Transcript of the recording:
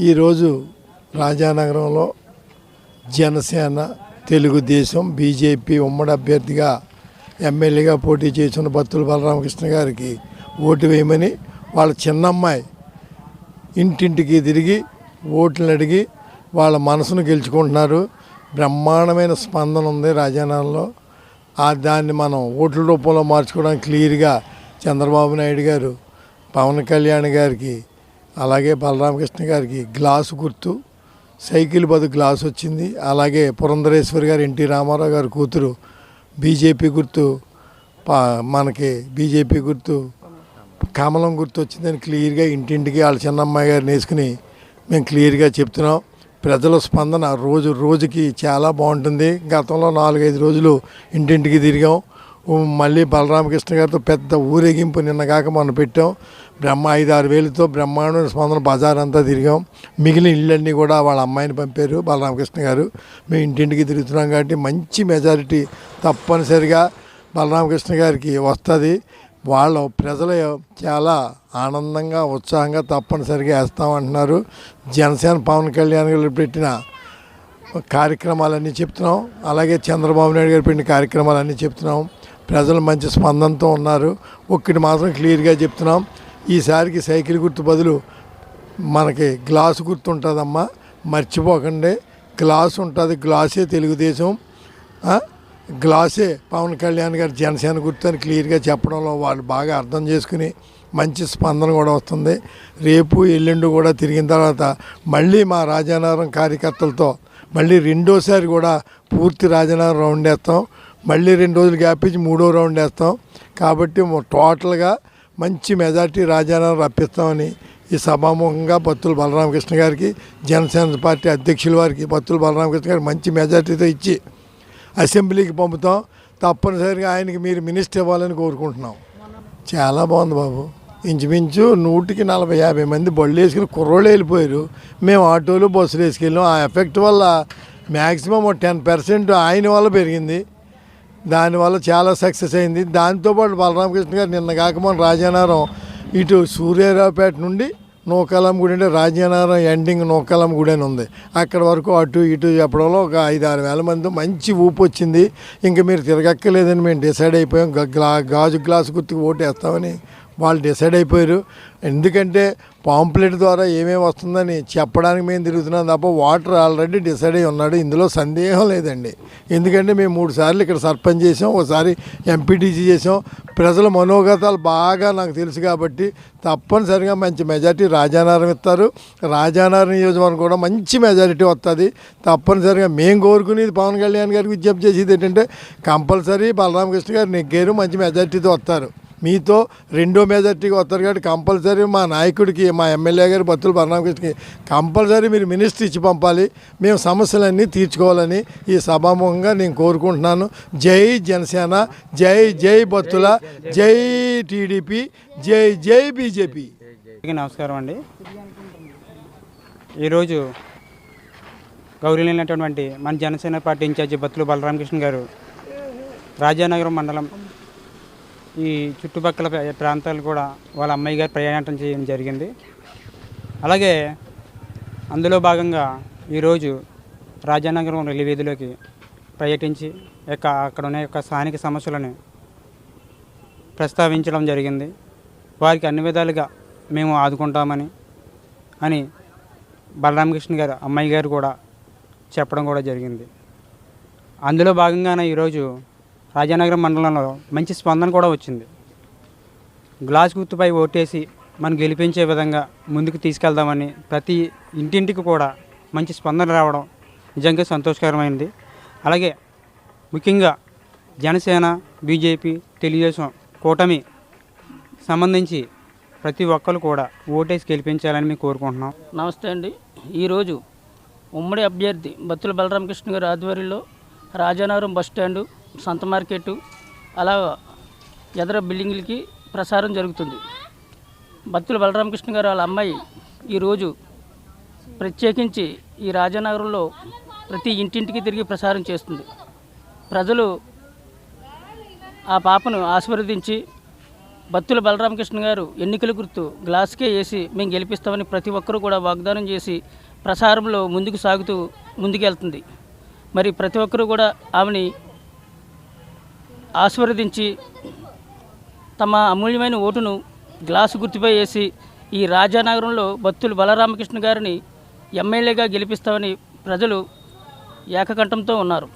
ఈరోజు రాజానగరంలో జనసేన తెలుగుదేశం బీజేపీ ఉమ్మడి అభ్యర్థిగా ఎమ్మెల్యేగా పోటీ చేసిన బత్తుల బలరామకృష్ణ గారికి ఓటు వేయమని వాళ్ళ చిన్నమ్మాయి ఇంటింటికి తిరిగి ఓట్లను అడిగి వాళ్ళ మనసును గెలుచుకుంటున్నారు. బ్రహ్మాండమైన స్పందన ఉంది రాజానగరంలో. ఆ దాన్ని మనం ఓట్ల రూపంలో మార్చుకోవడానికి క్లియర్గా చంద్రబాబు నాయుడు గారు పవన్ కళ్యాణ్ గారికి అలాగే బలరామకృష్ణ గారికి గ్లాసు గుర్తు సైకిల్ బదు గ్లాస్ వచ్చింది. అలాగే పురంధరేశ్వరి గారు ఎన్టీ రామారావు గారి కూతురు బీజేపీ గుర్తు మనకి బీజేపీ గుర్తు కమలం గుర్తు వచ్చిందని క్లియర్గా ఇంటింటికి వాళ్ళ చిన్నమ్మాయి గారిని వేసుకుని మేము క్లియర్గా చెప్తున్నాం. ప్రజల స్పందన రోజు రోజుకి చాలా బాగుంటుంది. గతంలో నాలుగైదు రోజులు ఇంటింటికి తిరిగాం. మళ్ళీ బలరామకృష్ణ గారితో పెద్ద ఊరేగింపు నిన్నగాక మనం పెట్టాం. బ్రహ్మ ఐదు ఆరు వేలతో బ్రహ్మాండ స్పందన బజార్ అంతా తిరిగాం. మిగిలిన ఇళ్ళన్నీ కూడా వాళ్ళ అమ్మాయిని పంపారు బలరామకృష్ణ గారు. మేము ఇంటింటికి తిరుగుతున్నాం కాబట్టి మంచి మెజారిటీ తప్పనిసరిగా బలరామకృష్ణ గారికి వస్తుంది. వాళ్ళ ప్రజలు చాలా ఆనందంగా ఉత్సాహంగా తప్పనిసరిగా వేస్తామంటున్నారు. జనసేన పవన్ కళ్యాణ్ గారు పెట్టిన కార్యక్రమాలన్నీ చెప్తున్నాం. అలాగే చంద్రబాబు నాయుడు గారు పెట్టిన కార్యక్రమాలన్నీ చెప్తున్నాం. ప్రజలు మంచి స్పందనతో ఉన్నారు. ఒక్కటి మాత్రం క్లియర్గా చెప్తున్నాం. ఈసారికి సైకిల్ గుర్తు బదులు మనకి గ్లాసు గుర్తు ఉంటుందమ్మా మర్చిపోకండి. గ్లాస్ ఉంటుంది. గ్లాసే తెలుగుదేశం. గ్లాసే పవన్ కళ్యాణ్ గారు జనసేన గుర్తు అని క్లియర్గా చెప్పడంలో వాళ్ళు బాగా అర్థం చేసుకుని మంచి స్పందన కూడా వస్తుంది. రేపు ఎల్లుండి కూడా తిరిగిన తర్వాత మళ్ళీ మా రాజానగరం కార్యకర్తలతో మళ్ళీ రెండోసారి కూడా పూర్తి రాజానగరం రౌండ్ వేస్తాం. మళ్ళీ రెండు రోజులు గ్యాప్ ఇచ్చి మూడో రౌండ్ వేస్తాం. కాబట్టి టోటల్గా మంచి మెజార్టీ రాజానగరం రప్పిస్తామని ఈ సభాముఖంగా బత్తుల బలరామకృష్ణ గారికి జనసేన పార్టీ అధ్యక్షుల వారికి బత్తుల బలరామకృష్ణ గారికి మంచి మెజార్టీతో ఇచ్చి అసెంబ్లీకి పంపుతాం. తప్పనిసరిగా ఆయనకి మీరు మినిస్టర్ ఇవ్వాలని కోరుకుంటున్నాం. చాలా బాగుంది బాబు. ఇంచుమించు నూటికి నలభై యాభై మంది బళ్ళు వేసుకుని కుర్రోళ్ళు వెళ్ళిపోయారు. మేము ఆటోలు బస్సులు వేసుకెళ్ళాం. ఆ ఎఫెక్ట్ వల్ల మ్యాక్సిమం టెన్ పర్సెంట్ ఆయన వల్ల పెరిగింది. దానివల్ల చాలా సక్సెస్ అయింది. దాంతోపాటు బలరామకృష్ణ గారు నిన్న కాక మన రాజానగరం ఇటు సూర్యారావుపేట నుండి నూకాలం గుడి అంటే రాజానగరం ఎండింగ్ నూకాలం గుడి అని ఉంది. అక్కడ వరకు అటు ఇటు చెప్పడంలో ఒక ఐదు ఆరు వేల మంది మంచి ఊపు వచ్చింది. ఇంకా మీరు తిరగక్కర్లేదని మేము డిసైడ్ అయిపోయాం. గ్లా గాజు గ్లాసు గుర్తుకు ఓటు వేస్తామని వాళ్ళు డిసైడ్ అయిపోయారు. ఎందుకంటే పాంప్లెట్ ద్వారా ఏమేమి వస్తుందని చెప్పడానికి మేము తిరుగుతున్నాం తప్ప వాటర్ ఆల్రెడీ డిసైడ్ అయి ఉన్నాడు. ఇందులో సందేహం లేదండి. ఎందుకంటే మేము మూడు సార్లు ఇక్కడ సర్పంచ్ చేసాం ఒకసారి ఎంపీటీసీ చేసాం ప్రజల మనోగతాలు బాగా నాకు తెలుసు కాబట్టి తప్పనిసరిగా మంచి మెజారిటీ రాజానారం ఇస్తారు. రాజానారం నియోజకవర్గం కూడా మంచి మెజారిటీ వస్తుంది. తప్పనిసరిగా మేము కోరుకునేది పవన్ కళ్యాణ్ గారికి విజ్ఞప్తి చేసేది ఏంటంటే కంపల్సరీ బలరామకృష్ణ గారు నెగ్గారు మంచి మెజారిటీతో వస్తారు. మీతో రెండో మెజార్టీకి వస్తారు కాబట్టి కంపల్సరీ మా నాయకుడికి మా ఎమ్మెల్యే గారి బత్తుల బలరామకృష్ణకి కంపల్సరీ మీరు మినిస్టర్ ఇచ్చి పంపాలి. మేము సమస్యలన్నీ తీర్చుకోవాలని ఈ సభాముఖంగా నేను కోరుకుంటున్నాను. జై జనసేన జై జై బత్తుల జై టీడీపీ జై జై బీజేపీ. నమస్కారం అండి. ఈరోజు గౌరీలైనటువంటి మన Janasena party in charge Battula Balaramakrishna గారు రాజానగరం మండలం ఈ చుట్టుపక్కల ప్రాంతాలు కూడా వాళ్ళ అమ్మాయి గారు ప్రయాణం చేయడం జరిగింది. అలాగే అందులో భాగంగా ఈరోజు రాజానగరం రైలు వీధిలోకి పర్యటించి యొక్క అక్కడ ఉన్న యొక్క స్థానిక సమస్యలను ప్రస్తావించడం జరిగింది. వారికి అన్ని విధాలుగా మేము ఆదుకుంటామని అని బలరామకృష్ణ గారు అమ్మాయి గారు కూడా చెప్పడం కూడా జరిగింది. అందులో భాగంగానే ఈరోజు రాజానగరం మండలంలో మంచి స్పందన కూడా వచ్చింది. గ్లాస్ గుర్తుపై ఓటేసి మనం గెలిపించే విధంగా ముందుకు తీసుకెళ్దామని ప్రతి ఇంటింటికి కూడా మంచి స్పందన రావడం నిజంగా సంతోషకరమైంది. అలాగే ముఖ్యంగా జనసేన బీజేపీ తెలుగుదేశం కూటమి సంబంధించి ప్రతి ఒక్కరు కూడా ఓటేసి గెలిపించాలని మేము కోరుకుంటున్నాం. నమస్తే అండి. ఈరోజు ఉమ్మడి అభ్యర్థి బత్తుల బలరామకృష్ణ గారి ఆధ్వర్యంలో రాజానగరం బస్ సంత మార్కెట్ అలా ఎదర బిల్డింగ్లకి ప్రసారం జరుగుతుంది. భక్తులు బలరామకృష్ణ గారు వాళ్ళ అమ్మాయి ఈరోజు ప్రత్యేకించి ఈ రాజానగరంలో ప్రతి ఇంటింటికి తిరిగి ప్రసారం చేస్తుంది. ప్రజలు ఆ పాపను ఆశీర్వదించి భక్తుల బలరామకృష్ణ గారు ఎన్నికల గుర్తు గ్లాస్కే వేసి మేము గెలిపిస్తామని ప్రతి ఒక్కరూ కూడా వాగ్దానం చేసి ప్రసారంలో ముందుకు సాగుతూ ముందుకెళ్తుంది. మరి ప్రతి ఒక్కరూ కూడా ఆమెని ఆశీర్వదించి తమ అమూల్యమైన ఓటును గ్లాసు గుర్తుపై వేసి ఈ రాజానగరంలో భక్తులు బలరామకృష్ణ గారిని ఎమ్మెల్యేగా గెలిపిస్తామని ప్రజలు ఏకకంఠంతో ఉన్నారు.